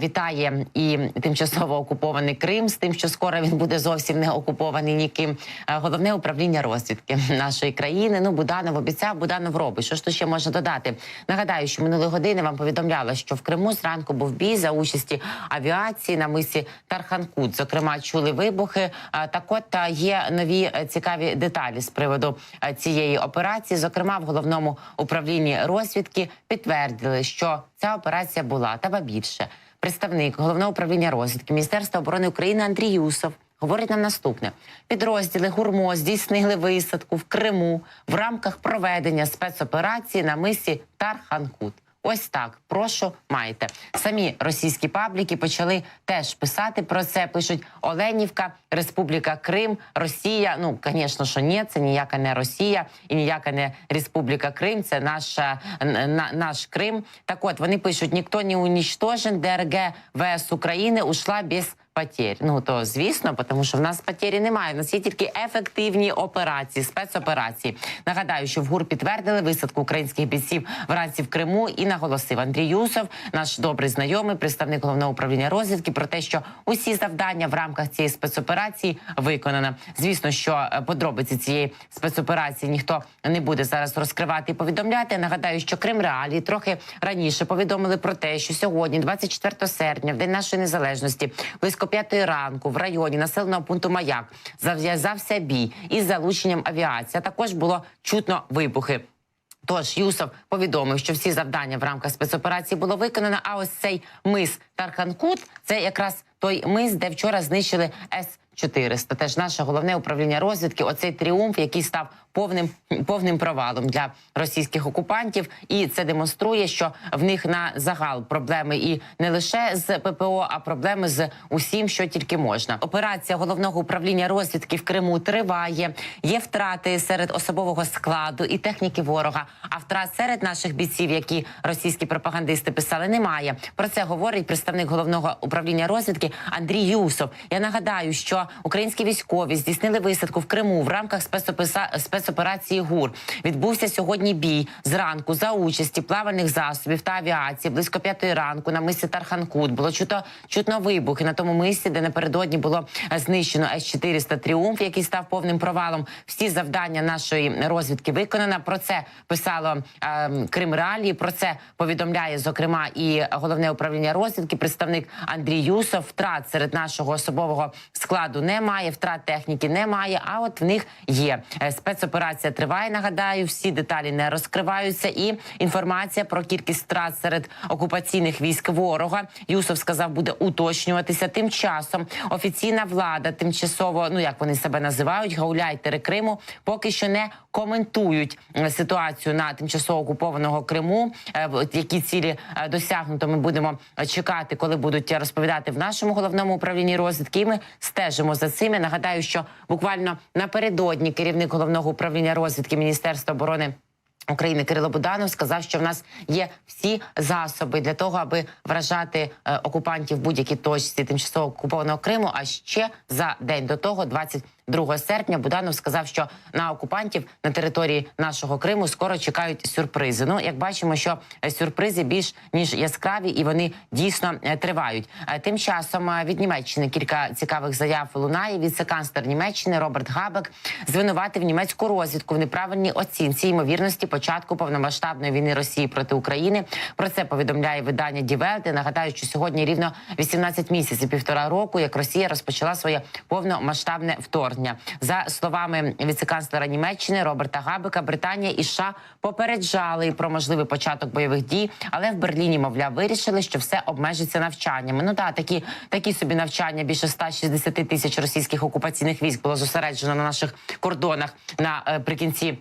Вітає і тимчасово окупований Крим з тим, що скоро він буде зовсім не окупований ніким. Е, Головне управління розвідки нашої країни. Ну Буданов обіцяв, Буданов робить. Що ж тут ще можна додати? Нагадаю, що минулої години вам повідомляла, що в Криму зранку був бій за участі авіації на мисі Тарханкут. Зокрема, чули вибухи. Е, Так, от є нові е, цікаві деталі з приводу е, цієї операції. Зокрема, в головному управлінні розвідки підтвердили, що ця операція була та ба більше. Представник головного управління розвідки Міністерства оборони України Андрій Юсов говорить нам наступне: підрозділи ГУРМО здійснили висадку в Криму в рамках проведення спецоперації на мисі Тарханкут. Ось так, прошу, майте. Самі російські пабліки почали теж писати про це. Пишуть Оленівка, Республіка Крим, Росія. Ну, звісно, що ні, це ніяка не Росія і ніяка не Республіка Крим. Це наша на, наш Крим. Так от вони пишуть: ніхто не унічтожен, ДРГ ВС України ушла без потерь. Ну то звісно, тому що в нас потері немає. У нас є тільки ефективні операції, спецоперації. Нагадаю, що в ГУР підтвердили висадку українських бійців вранці в Криму і наголосив Андрій Юсов, наш добрий знайомий, представник головного управління розвідки, про те, що усі завдання в рамках цієї спецоперації виконано. Звісно, що е, подробиці цієї спецоперації ніхто не буде зараз розкривати і повідомляти. Нагадаю, що Крим Реалії трохи раніше повідомили про те, що сьогодні, 24 серпня, в день нашої незалежності, близько п'ятої ранку, в районі населеного пункту Маяк зав'язався бій із залученням авіації. Також було чутно вибухи. Тож Юсов повідомив, що всі завдання в рамках спецоперації було виконано. А ось цей мис Тарханкут це якраз той мис, де вчора знищили С. 400. Теж наше головне управління розвідки. Оцей тріумф, який став повним повним провалом для російських окупантів, і це демонструє, що в них на загал проблеми і не лише з ППО, а проблеми з усім, що тільки можна. Операція головного управління розвідки в Криму триває. Є втрати серед особового складу і техніки ворога. А втрат серед наших бійців, які російські пропагандисти писали, немає. Про це говорить представник головного управління розвідки Андрій Юсов. Я нагадаю, що українські військові здійснили висадку в Криму в рамках спецоперації ГУР. Відбувся сьогодні бій зранку за участі плавальних засобів та авіації близько п'ятої ранку на мисі Тарханкут. Було чуто чутно вибухи на тому мисі, де напередодні було е, знищено С-400 Тріумф, який став повним провалом. Всі завдання нашої розвідки виконано. Про це писало е, Крим Реалії. Про це повідомляє зокрема і головне управління розвідки. Представник Андрій Юсов. Втрат серед нашого особового складу немає. Втрат техніки немає. А от в них є Е, спецоперація. Триває. Нагадаю, всі деталі не розкриваються. І інформація про кількість втрат серед окупаційних військ ворога Юсов сказав, буде уточнюватися. Тим часом офіційна влада, тимчасово, ну як вони себе називають, гауляйтери Криму, поки що не коментують е, ситуацію на тимчасово окупованого Криму. Е, Які цілі досягнуто, ми будемо чекати, коли будуть розповідати в нашому головному управлінні розвідки. І ми стежимо за цим. Я нагадаю, що буквально напередодні керівник головного управління розвідки Міністерства оборони. України Кирило Буданов сказав, що в нас є всі засоби для того, аби вражати е, окупантів в будь-якій точці тимчасово окупованого Криму. А ще за день до того, 22 серпня, Буданов сказав, що на окупантів на території нашого Криму скоро чекають сюрпризи. Ну, як бачимо, що е, сюрпризи більш ніж яскраві, і вони дійсно е, тривають. Е, Тим часом від Німеччини кілька цікавих заяв лунає. Віце-канцлер Німеччини Роберт Габек звинуватив німецьку розвідку в неправильній оцінці ймовірності початку повномасштабної війни Росії проти України. Про це повідомляє видання Дівелти. Нагадаю, що сьогодні рівно 18 місяців, півтора року, як Росія розпочала своє повномасштабне вторгнення. За словами віце-канцлера Німеччини Роберта Габека, Британія і США попереджали про можливий початок бойових дій, але в Берліні, мовляв, вирішили, що все обмежиться навчаннями. Ну так, такі такі собі навчання більше 160 тисяч російських окупаційних військ було зосереджено на наших кордонах наприкінці.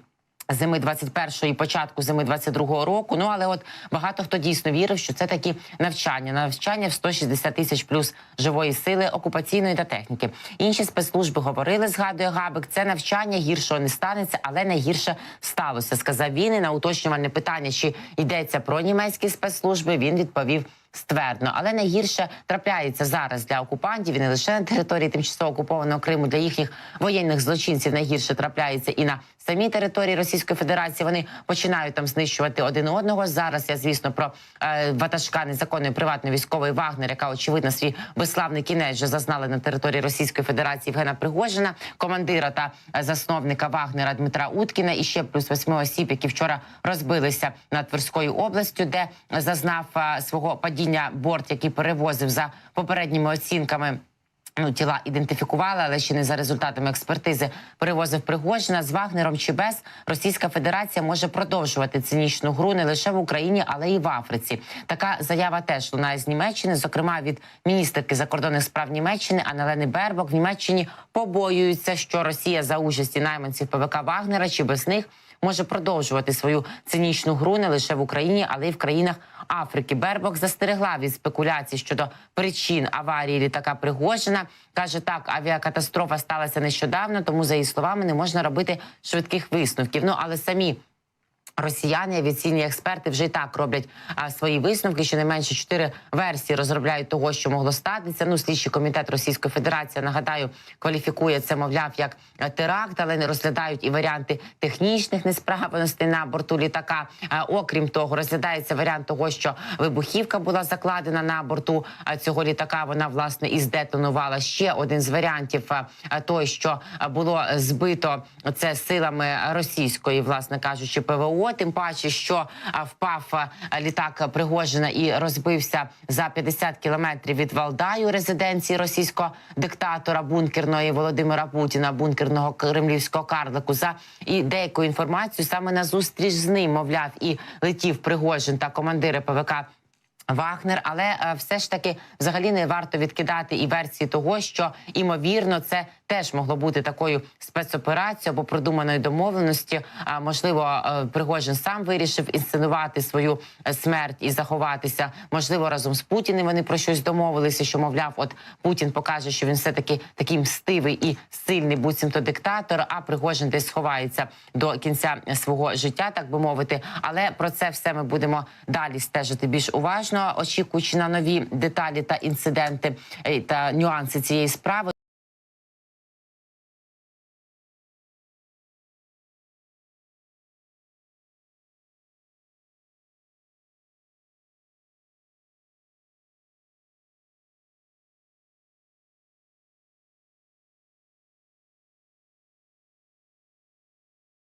Зими 21-го і початку зими 22-го року. Ну але от багато хто дійсно вірив, що це такі навчання, навчання в 160 тисяч плюс живої сили окупаційної та техніки. Інші спецслужби говорили, згадує Габик, це навчання гіршого не станеться, але найгірше сталося. Сказав він і на уточнювальне питання, чи йдеться про німецькі спецслужби. Він відповів ствердно. Але найгірше трапляється зараз для окупантів і не лише на території тимчасово окупованого Криму для їхніх воєнних злочинців. Найгірше трапляється і на самій території Російської Федерації. Вони починають там знищувати один одного. Зараз я звісно про е, ватажка незаконної приватної військової Вагнер, яка очевидно свій безславний кінець вже зазнали на території Російської Федерації Євгена Пригожина, командира та засновника Вагнера Дмитра Уткіна і ще плюс восьми осіб, які вчора розбилися над Тверською областю, де зазнав е, свого падіння борт, який перевозив за попередніми оцінками. Ну, тіла ідентифікували, але ще не за результатами експертизи перевозив Пригожина з Вагнером чи без Російська Федерація може продовжувати цинічну гру не лише в Україні, але й в Африці. Така заява теж лунає з Німеччини, зокрема від міністерки закордонних справ Німеччини Анелени Бербок. В Німеччині побоюються, що Росія за участі найманців ПВК Вагнера чи без них може продовжувати свою цинічну гру не лише в Україні, але й в країнах Африки. Бербок застерегла від спекуляцій щодо причин аварії літака Пригожина. каже так, авіакатастрофа сталася нещодавно, тому за її словами не можна робити швидких висновків. Ну але самі. Росіяни, авіаційні експерти вже і так роблять а, свої висновки. Щонайменше чотири версії розробляють того, що могло статися. Ну, слідчий комітет Російської Федерації нагадаю, кваліфікує це, мовляв, як е, теракт, але не розглядають і варіанти технічних несправностей на борту літака. А, окрім того, розглядається варіант того, що вибухівка була закладена на борту цього літака. Вона власне і здетонувала. Ще один з варіантів а, той, що було збито це силами російської, власне кажучи, ПВО. Тим паче, що впав літак Пригожина і розбився за 50 кілометрів від Валдаю, резиденції російського диктатора бункерної Володимира Путіна, бункерного кремлівського карлику. За і деяку інформацію саме на зустріч з ним, мовляв, і летів Пригожин та командири ПВК. Вагнер, але е, все ж таки взагалі не варто відкидати і версії того, що імовірно це теж могло бути такою спецоперацією або продуманою домовленості. А можливо, е, Пригожин сам вирішив інсценувати свою е, смерть і заховатися. Можливо, разом з Путіним вони про щось домовилися. Що мовляв, от Путін покаже, що він все таки такий мстивий і сильний, буцімто диктатор. А Пригожин десь сховається до кінця свого життя, так би мовити. Але про це все ми будемо далі стежити більш уважно, очікуючи на нові деталі та інциденти е, та нюанси цієї справи.